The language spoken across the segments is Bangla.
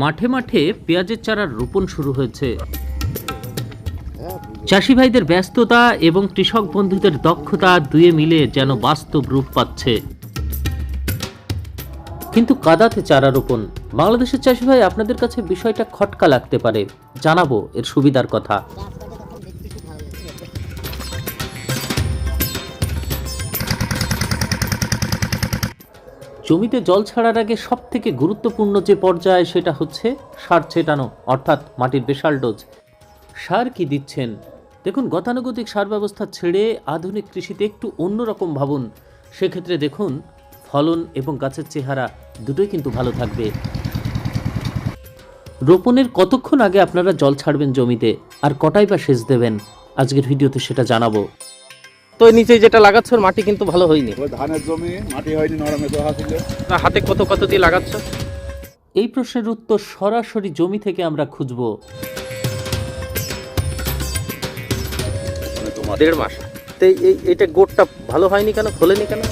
মাঠে মাঠে পেঁয়াজের চারার রোপণ শুরু হয়েছে। চাষি ভাইদের ব্যস্ততা এবং কৃষক বন্ধুদের দক্ষতা দুয়ে মিলে যেন বাস্তব রূপ পাচ্ছে। কিন্তু কাদাতে চারা রোপণ। বাংলাদেশের চাষি ভাই আপনাদের কাছে বিষয়টা খটকা লাগতে পারে। জানাব এর সুবিধার কথা। জমিতে জল ছাড়ার আগে সব থেকে গুরুত্বপূর্ণ যে পর্যায় সেটা হচ্ছে সার ছেটানো, অর্থাৎ মাটির বেশাল ডোজ। সার কি দিচ্ছেন? দেখুন, গতানুগতিক সার ব্যবস্থা ছেড়ে আধুনিক কৃষিতে একটু অন্যরকম ভাবুন। সেক্ষেত্রে দেখুন, ফলন এবং গাছের চেহারা দুটোই কিন্তু ভালো থাকবে। রোপণের কতক্ষণ আগে আপনারা জল ছাড়বেন জমিতে? আর কটাই বা সেচ দেবেন? আজকের ভিডিওতে সেটা জানাব। তো নিচে যেটা লাগাচ্ছ মাটি কিন্তু ভালো হয়নি। ধানের জমি মাটি হয়নি নরমে দোহা ছিল। হাতে কত কত দিয়ে লাগাচ্ছ? এই প্রশ্নের উত্তর সরাসরি জমি থেকে আমরা খুঁজব। মানে দেড় মাস। তো এই- এই এটা গোটটা ভালো হয়নি কেন? খোলেনি কেন?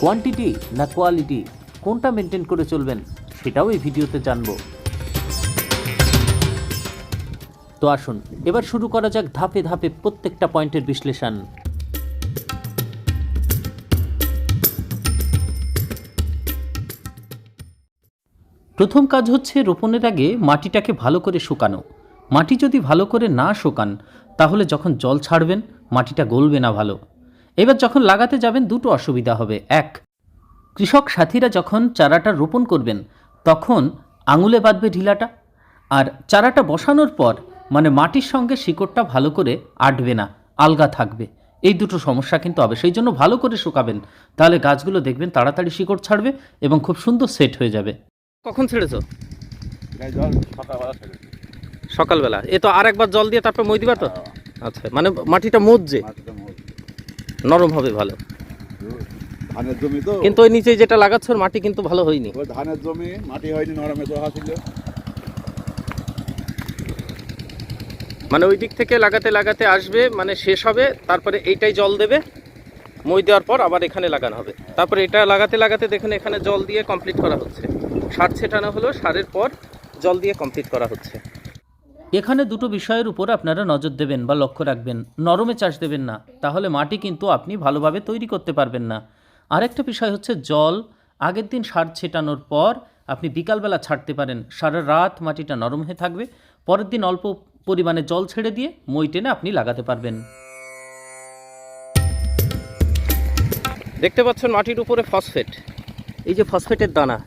কোয়ান্টিটি না কোয়ালিটি কোনটা মেনটেন করে চলবেন সেটাও এই ভিডিওতে জানব। তো আসুন, এবার শুরু করা যাক ধাপে ধাপে প্রত্যেকটা পয়েন্টের বিশ্লেষণ। প্রথম কাজ হচ্ছে রোপণের আগে মাটিটাকে ভালো করে শুকানো। মাটি যদি ভালো করে না শুকান, তাহলে যখন জল ছাড়বেন, মাটিটা গলবে না ভালো। এবার যখন লাগাতে যাবেন, দুটো অসুবিধা হবে। এক, কৃষক সাথীরা যখন চারাটা রোপণ করবেন, তখন আঙুলে বাঁধবে ঢিলাটা। আর চারাটা বসানোর পর মানে মাটির সঙ্গে শিকড়টা ভালো করে আটবে না আলগা থাকবে। এই দুটো সমস্যা কিন্তু হবে। সেই জন্য ভালো করে শুকাবেন। তাহলে গাছগুলো দেখবেন তাড়াতাড়ি শিকড় ছাড়বে এবং খুব সুন্দর সেট হয়ে যাবে। কখন ছেড়েছো? সকালবেলা। এ তো আর একবার জল দিয়ে তারপর মই দিবা তো? আচ্ছা মানে মাটিটা মজছে? মাটিটা নরম হবে ভালো। ধানের জমি তো? কিন্তু ওই নিচে যেটা লাগাচ্ছ মাটি কিন্তু ভালো হয়নি। ধানের জমি মাটি হয়নি নরমে দোহা ছিল। মানে ওই দিক থেকে লাগাতে লাগাতে আসবে মানে শেষ হবে, তারপরে এইটাই জল দেবে, মই দেওয়ার পর আবার এখানে লাগানো হবে। তারপরে এটা লাগাতে লাগাতে দেখুন এখানে জল দিয়ে কমপ্লিট করা হচ্ছে। সার ছেটানো হলো, সারের পর জল দিয়ে কমপ্লিট করা হচ্ছে। এখানে দুটো বিষয়ের উপর আপনারা নজর দেবেন বা লক্ষ্য রাখবেন। নরমে চাষ দেবেন না, তাহলে মাটি কিন্তু আপনি ভালোভাবে তৈরি করতে পারবেন না। আরেকটা বিষয় হচ্ছে জল, আগের দিন সার ছেটানোর পর আপনি বিকালবেলা ছাড়তে পারেন। সারা রাত মাটিটা নরম হয়ে থাকবে, পরের দিন অল্প পরিমাণে জল ছেড়ে দিয়ে মই টেনে আপনি লাগাতে পারবেন। দেখতে পাচ্ছেন মাটির উপরে ফসফেট। এই যে ফসফেটের দানা।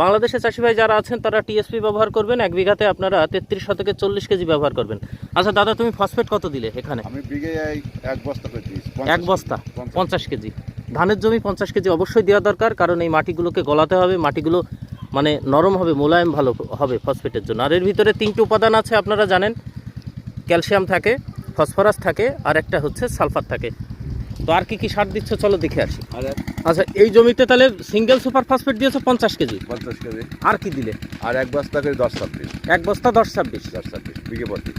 বাংলাদেশের চাষি ভাই যারা আছেন তারা টিএসপি ব্যবহার করবেন। এক বিঘাতে আপনারা তেত্রিশ শতকে চল্লিশ কেজি ব্যবহার করবেন। আচ্ছা দাদা তুমি ফসফেট কত দিলে এখানে? আমি বিঘে এক বস্তা এক বস্তা? পঞ্চাশ। পঞ্চাশ কেজি। ধানের জমি পঞ্চাশ কেজি অবশ্যই দেওয়া দরকার কারণ এই মাটিগুলোকে গলাতে হবে। মাটিগুলো মানে নরম হবে মোলায়েম ভালো হবে ফসফেটের জন্য। আর এর ভিতরে তিনটি উপাদান আছে আপনারা জানেন। ক্যালসিয়াম থাকে ফসফরাস থাকে আর একটা হচ্ছে সালফার থাকে। তো আর কি কি সার দিচ্ছ চলো দেখে আসি। আচ্ছা এই জমিতে তাহলে সিঙ্গেল সুপার ফসফেট দিয়েছ পঞ্চাশ কেজি? পঞ্চাশ কেজি। আর কি দিলে? আর এক বস্তা করে দশ ছাব্বিশ। এক বস্তা দশ ছাব্বিশ। দশ ছাব্বিশ বিঘে প্রতি।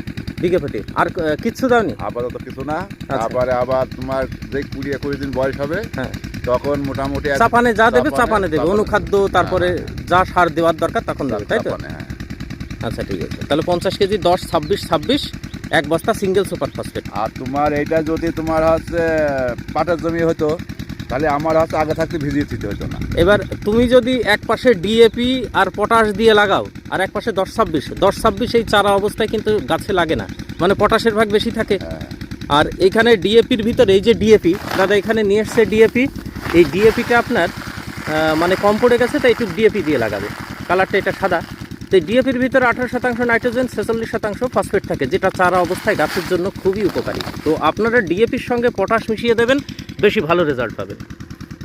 বিঘে প্রতি আর কিচ্ছু দাওনি? আপাতত কিছু না। আচ্ছা। তারপরে আবার তোমার যে কুড়ি একুশ দিন বয়স হবে হ্যাঁ। তখন মোটামুটি চাপানে যা দেবে চাপানে- দেবে। অনুখাদ্য তারপরে যা সার দেওয়ার দরকার তখন দেবে তাই তো? হ্যাঁ। আচ্ছা ঠিক আছে। তাহলে পঞ্চাশ কেজি দশ ছাব্বিশ ছাব্বিশ এক বস্তা সিঙ্গেল সুপার ফসফেট। আর তোমার এইটা যদি তোমার হচ্ছে পাটের জমি হতো তাহলে আমার হচ্ছে আগে থাকতে ভিজিয়ে দিতে হতো না। এবার তুমি যদি এক পাশে ডিএপি আর পটাশ দিয়ে লাগাও আর এক পাশে দশ ছাব্বিশ দশ ছাব্বিশ এই চারা অবস্থায় কিন্তু গাছে লাগে না মানে পটাশের ভাগ বেশি থাকে। হ্যাঁ। আর এখানে ডিএপির ভিতরে এই যে ডিএপি দাদা এখানে নিয়ে এসছে ডিএপি এই ডিএপিটা আপনার মানে কম পড়ে গেছে তাই একটু ডিএপি দিয়ে লাগাবে। কালারটা এটা সাদা। তো ডিএপির ভিতরে আঠারো শতাংশ নাইট্রোজেন, ছেচল্লিশ শতাংশ ফসফেট থাকে, যেটা চারা অবস্থায় গাছের জন্য খুবই উপকারী। তো আপনারা ডিএপির সঙ্গে পটাশ মিশিয়ে দেবেন, বেশি ভালো রেজাল্ট পাবেন।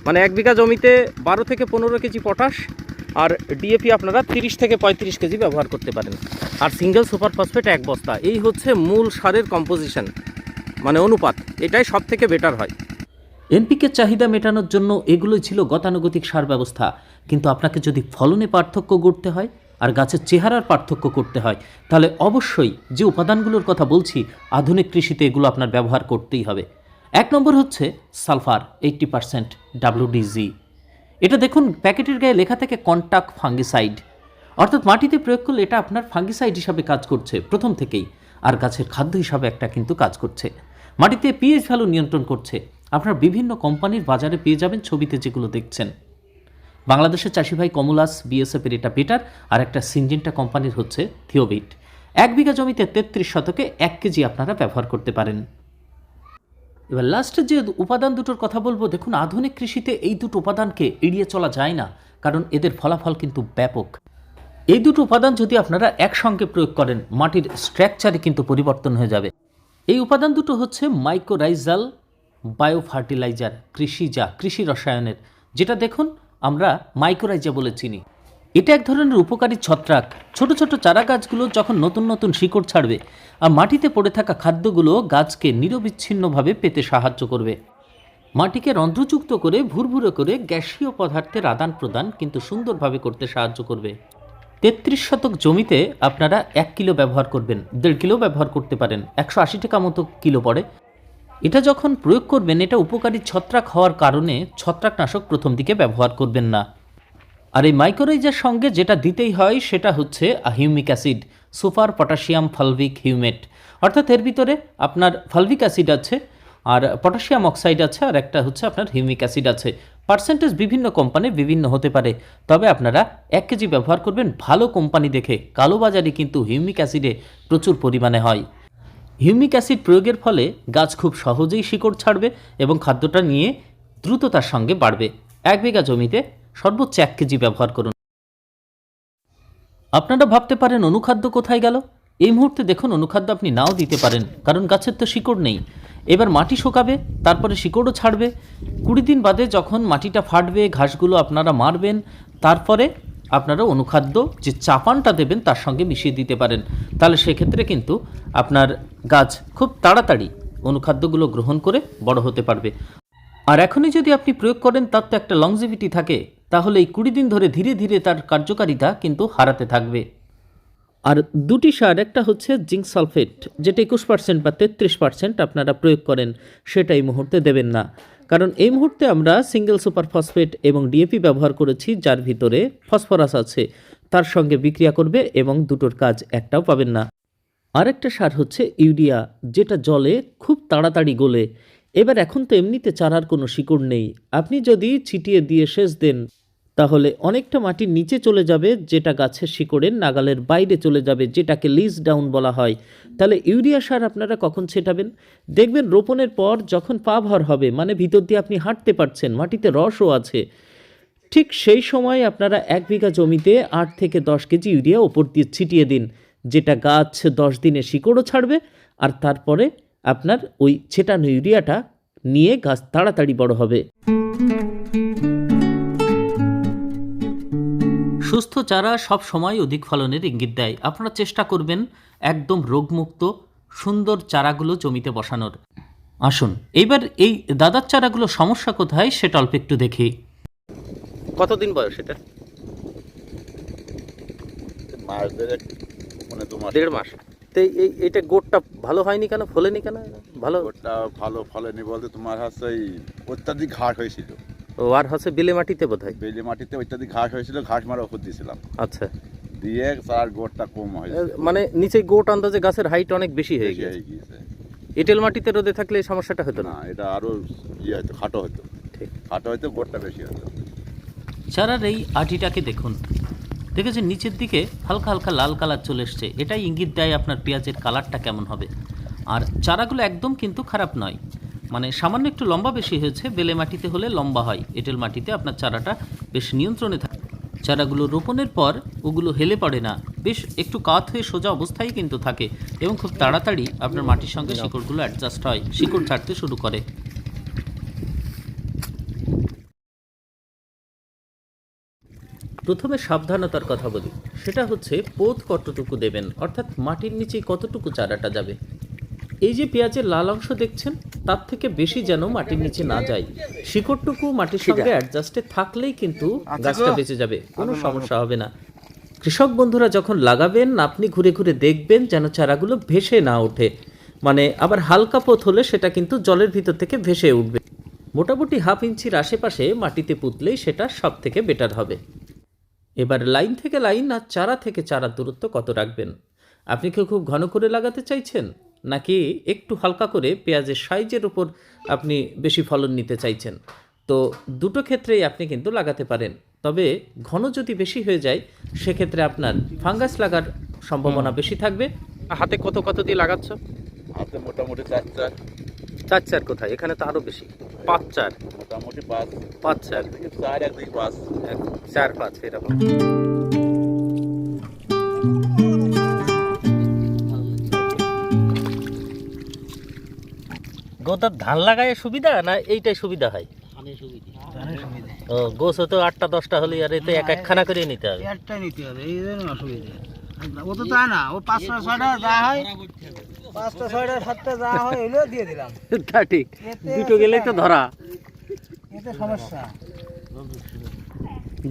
মানে এক বিঘা জমিতে বারো থেকে পনেরো কেজি পটাশ, আর ডিএপি আপনারা তিরিশ থেকে পঁয়ত্রিশ কেজি ব্যবহার করতে পারেন। আর সিঙ্গেল সুপার ফসফেট এক বস্তা, এই হচ্ছে মূল সারের কম্পোজিশন মানে অনুপাত, এটাই সব থেকে বেটার হয়। এনপিকে চাহিদা মেটানোর জন্য এগুলোই ছিল গতানুগতিক সার ব্যবস্থা, কিন্তু আপনাকে যদি ফলনে পার্থক্য গড়তে হয় আর গাছের চেহারার পার্থক্য করতে হয়। তাহলে অবশ্যই যে উপাদানগুলোর কথা বলছি, আধুনিক কৃষিতে এগুলো আপনার ব্যবহার করতেই হবে। এক নম্বর হচ্ছে সালফার, এইট্টি পারসেন্ট ডাব্লিউডিজি এটা দেখুন, প্যাকেটের গায়ে লেখা থাকে কন্টাক্ট ফাঙ্গিসাইড। অর্থাৎ মাটিতে প্রয়োগ করলে এটা আপনার ফাঙ্গিসাইড হিসাবে কাজ করছে, প্রথম থেকেই। আর গাছের খাদ্য হিসাবে একটা কিন্তু কাজ করছে। মাটিতে পিএইচ ভ্যালু নিয়ন্ত্রণ করছে। আপনার বিভিন্ন কোম্পানির বাজারে পেয়ে যাবেন ছবিতে যেগুলো দেখছেন। বাংলাদেশের চাষি ভাই কমলাস বিএসএফের এটা বেটার, আর একটা সিনজেন্টা কোম্পানির হচ্ছে থিওবিট। এক বিঘা জমিতে তেত্রিশ শতকে এক কেজি আপনারা ব্যবহার করতে পারেন। এবার লাস্টে যে উপাদান দুটোর কথা বলব, দেখুন আধুনিক কৃষিতে এই দুটো উপাদানকে এড়িয়ে চলা যায় না, কারণ এদের ফলাফল কিন্তু ব্যাপক। এই দুটো উপাদান যদি আপনারা একসঙ্গে প্রয়োগ করেন, মাটির স্ট্রাকচারে কিন্তু পরিবর্তন হয়ে যাবে। এই উপাদান দুটো হচ্ছে মাইক্রোরাইজাল বায়ো ফার্টিলাইজার কৃষিজা কৃষি রসায়নের, যেটা দেখুন আমরা মাইক্রোরাইজা বলে চিনি। এটা এক ধরনের উপকারী ছত্রাক। ছোট ছোট চারা গাছগুলো যখন নতুন নতুন শিকড় ছাড়বে, আর মাটিতে পড়ে থাকা খাদ্যগুলো গাছকে নিরবিচ্ছিন্নভাবে পেতে সাহায্য করবে। মাটিকে রন্ধ্রযুক্ত করে ভুরভুরে করে গ্যাসীয় পদার্থের আদান প্রদান কিন্তু সুন্দরভাবে করতে সাহায্য করবে। তেত্রিশ শতক জমিতে আপনারা এক কিলো ব্যবহার করবেন, দেড় কিলো ব্যবহার করতে পারেন, একশো আশি টাকা মতো কিলো পড়ে। এটা যখন প্রয়োগ করবেন, এটা উপকারী ছত্রাক হওয়ার কারণে ছত্রাকনাশক প্রথম দিকে ব্যবহার করবেন না। আর এই মাইক্রোরাইজার সঙ্গে যেটা দিতেই হয়, সেটা হচ্ছে humic acid super potassium fulvic humate. অর্থাৎ এর ভিতরে আপনার ফালভিক অ্যাসিড আছে, আর পটাশিয়াম অক্সাইড আছে, আর একটা হচ্ছে আপনার হিউমিক অ্যাসিড আছে। পার্সেন্টেজ বিভিন্ন কোম্পানির বিভিন্ন হতে পারে। তবে আপনারা এক কেজি ব্যবহার করবেন ভালো কোম্পানি দেখে। কালোবাজারে কিন্তু হিউমিক অ্যাসিডে প্রচুর পরিমাণে হয়। হিউমিক অ্যাসিড প্রয়োগের ফলে গাছ খুব সহজেই শিকড় ছাড়বে এবং খাদ্যটা নিয়ে দ্রুততার সঙ্গে বাড়বে। এক বিঘা জমিতে সর্বোচ্চ এক কেজি ব্যবহার করুন। আপনারা ভাবতে পারেন অনুখাদ্য কোথায় গেল? এই মুহূর্তে দেখুন অনুখাদ্য আপনি নাও দিতে পারেন, কারণ গাছের তো শিকড় নেই। এবার মাটি শোকাবে, তারপরে শিকড়ও ছাড়বে। কুড়ি দিন বাদে যখন মাটিটা ফাটবে, ঘাসগুলো আপনারা মারবেন, তারপরে আপনারা অনুখাদ্য যে চাপানটা দেবেন তার সঙ্গে মিশিয়ে দিতে পারেন। তাহলে সেক্ষেত্রে কিন্তু আপনার গাছ খুব তাড়াতাড়ি অনুখাদ্যগুলো গ্রহণ করে বড় হতে পারবে। আর এখনই যদি আপনি প্রয়োগ করেন, তার তো একটা লংজিভিটি থাকে, তাহলে এই কুড়ি দিন ধরে ধীরে ধীরে তার কার্যকারিতা কিন্তু হারাতে থাকবে। আর দুটি সার, একটা হচ্ছে জিঙ্ক সালফেট, যেটা একুশ পার্সেন্ট বা তেত্রিশ পার্সেন্ট আপনারা প্রয়োগ করেন, সেটা এই মুহূর্তে দেবেন না। কারণ এই মুহূর্তে আমরা সিঙ্গেল সুপার ফসফেট এবং ডিএপি ব্যবহার করেছি, যার ভিতরে ফসফরাস আছে। তার সঙ্গে বিক্রিয়া করবে এবং দুটোর কাজ একটাও পাবেন না। আরেকটা সার হচ্ছে ইউরিয়া, যেটা জলে খুব তাড়াতাড়ি গলে। এবার এখন তো এমনিতে চারার কোনো শিকড় নেই। আপনি যদি ছিটিয়ে দিয়ে সেচ দেন তাহলে অনেকটা মাটির নিচে চলে যাবে যেটা গাছের শিকড়ের নাগালের বাইরে চলে যাবে, যেটাকে লিজ ডাউন বলা হয়। তাহলে ইউরিয়া সার আপনারা কখন ছেটাবেন? দেখবেন রোপণের পর যখন পা ভর হবে মানে ভিতর দিয়ে আপনি হাঁটতে পারছেন, মাটিতে রসও আছে। ঠিক সেই সময় আপনারা এক বিঘা জমিতে আট থেকে দশ কেজি ইউরিয়া ওপর দিয়ে ছিটিয়ে দিন, যেটা গাছ দশ দিনে শিকড়ও ছাড়বে আর তারপরে আপনার ওই ছেটানো ইউরিয়াটা নিয়ে গাছ তাড়াতাড়ি বড় হবে। সুস্থ চারা সব সময় অধিক ফলনের ইঙ্গিত দেয়। আপনারা চেষ্টা করবেন একদম রোগমুক্ত সুন্দর চারাগুলো জমিতে বসানোর। আসুন এইবার এই দাদার চারাগুলো সমস্যা কোথায় সেটা অল্প একটু দেখি। কতদিন বয়স এটা? মানে তোমার দেড় মাস। তো এই- এইটা গোটটা ভালো হয়নি কেন? ফলেনি কেন? ভালো ভালো ফলেনি বলতে তোমার হচ্ছে এই অত্যাধিক ঘাস হয়েছিল। ও আর হচ্ছে বিলে মাটিতে বোধ হয় বেলে মাটিতে অত্যাধিক ঘাস হয়েছিল ঘাস মারা ওষুধ দিয়েছিলাম। আচ্ছা। দিয়ে তার গোড়টা কম হয়েছে। মানে নিচে গোট আন্দাজে গাছের হাইট অনেক বেশি হয়ে গেছে এঁটেল মাটিতে রোদে থাকলে এই সমস্যাটা হতো না? এটা আরও ইয়ে হতো খাটো হতো। ঠিক। খাটো হয়তো গোড়টা বেশি হতো। চারার এই আটিটাকে দেখুন। দেখেছেন নিচের দিকে হালকা হালকা লাল কালার চলে এসছে। এটাই ইঙ্গিত দেয় আপনার পেঁয়াজের কালারটা কেমন হবে। আর চারাগুলো একদম কিন্তু খারাপ নয়। মানে সামান্য একটু লম্বা বেশি হয়েছে, বেলে মাটিতে হলে লম্বা হয়। এঁটেল মাটিতে আপনার চারাটা বেশ নিয়ন্ত্রণে থাকে। চারাগুলো রোপণের পর ওগুলো হেলে পড়ে না। বেশ একটু কাত হয়ে সোজা অবস্থায় কিন্তু থাকে এবং খুব তাড়াতাড়ি আপনার মাটির সঙ্গে শিকড়গুলো অ্যাডজাস্ট হয়, শিকড় ছাড়তে শুরু করে। প্রথমে সাবধানতার কথা বলি। সেটা হচ্ছে পোত কতটুকু দেবেন? অর্থাৎ মাটির নিচে কতটুকু চারাটা যাবে? এই যে পেঁয়াজের লাল অংশ দেখছেন তার থেকে বেশি যেন মাটির নিচে না যায়। শিকড়টুকু মাটির সঙ্গে অ্যাডজাস্টে থাকলেই কিন্তু গাছটা বেঁচে যাবে কোনো সমস্যা হবে না। কৃষক বন্ধুরা যখন লাগাবেন আপনি ঘুরে ঘুরে দেখবেন যেন চারাগুলো ভেসে না ওঠে। মানে আবার হালকা পোত হলে সেটা কিন্তু জলের ভিতর থেকে ভেসে উঠবে। মোটামুটি হাফ ইঞ্চির আশেপাশে মাটিতে পুঁতলেই সেটা সব থেকে বেটার হবে। এবার লাইন থেকে লাইন আর চারা থেকে চারার দূরত্ব কত রাখবেন? আপনি কি খুব ঘন করে লাগাতে চাইছেন? নাকি একটু হালকা করে পেঁয়াজের সাইজের উপর আপনি বেশি ফলন নিতে চাইছেন? তো দুটো ক্ষেত্রেই আপনি কিন্তু লাগাতে পারেন। তবে ঘন যদি বেশি হয়ে যায় সেক্ষেত্রে আপনার ফাঙ্গাস লাগার সম্ভাবনা বেশি থাকবে। হাতে কত কত দিয়ে লাগাচ্ছ? হাতে মোটামুটি চার চার। চার চার কোথায়? এখানে তো আরও বেশি। পাঁচ চার। মোটামুটি পাঁচ। পাঁচ চার। চার একদিকে পাঁচ। চার পাঁচ এরকম। গোতার ধান লাগায় সুবিধা না এইটাই সুবিধা হয়? ও গোছ তো আটটা দশটা হলে আর এতে এক একখানা করে নিতে হবে। একটা নিতে হবে এই জন্য অসুবিধা। ও তো তা না ও পাঁচটা ছয়টা যা হয় পাঁচটা ছয়টা সাতটা যা হয় এগুলো দিয়ে দিলাম। তা ঠিক দুটো গেলেই তো ধরা। এতে সমস্যা।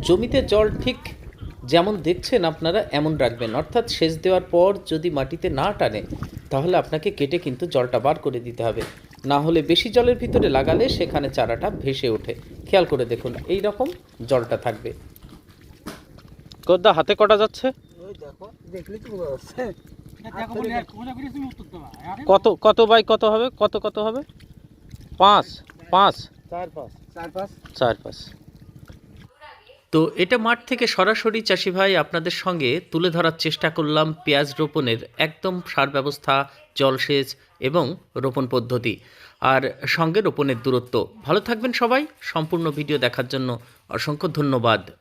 জমিতে জল ঠিক যেমন দেখছেন আপনারা এমন রাখবেন। অর্থাৎ সেচ দেওয়ার পর যদি মাটিতে না টানে তাহলে আপনাকে কেটে কিন্তু জলটা বার করে দিতে হবে। না হলে বেশি জলের ভিতরে লাগালে সেখানে চারাটা ভেসে ওঠে। খেয়াল করে দেখুন এই রকম জলটা থাকবে। গোদা হাতে কটা যাচ্ছে? ওই দেখো দেখলি তো বোঝা যাচ্ছে। কত কত বাই কত হবে? কত কত হবে? পাঁচ পাঁচ। চার পাঁচ চার পাঁচ চার পাঁচ তো এটা মাঠ থেকে সরাসরি চাষি ভাই আপনাদের সঙ্গে তুলে ধরার চেষ্টা করলাম পেঁয়াজ রোপণের একদম সার ব্যবস্থা জলসেচ এবং রোপণ পদ্ধতি। আর সঙ্গে রোপণের দূরত্ব। ভালো থাকবেন সবাই। সম্পূর্ণ ভিডিও দেখার জন্য অসংখ্য ধন্যবাদ।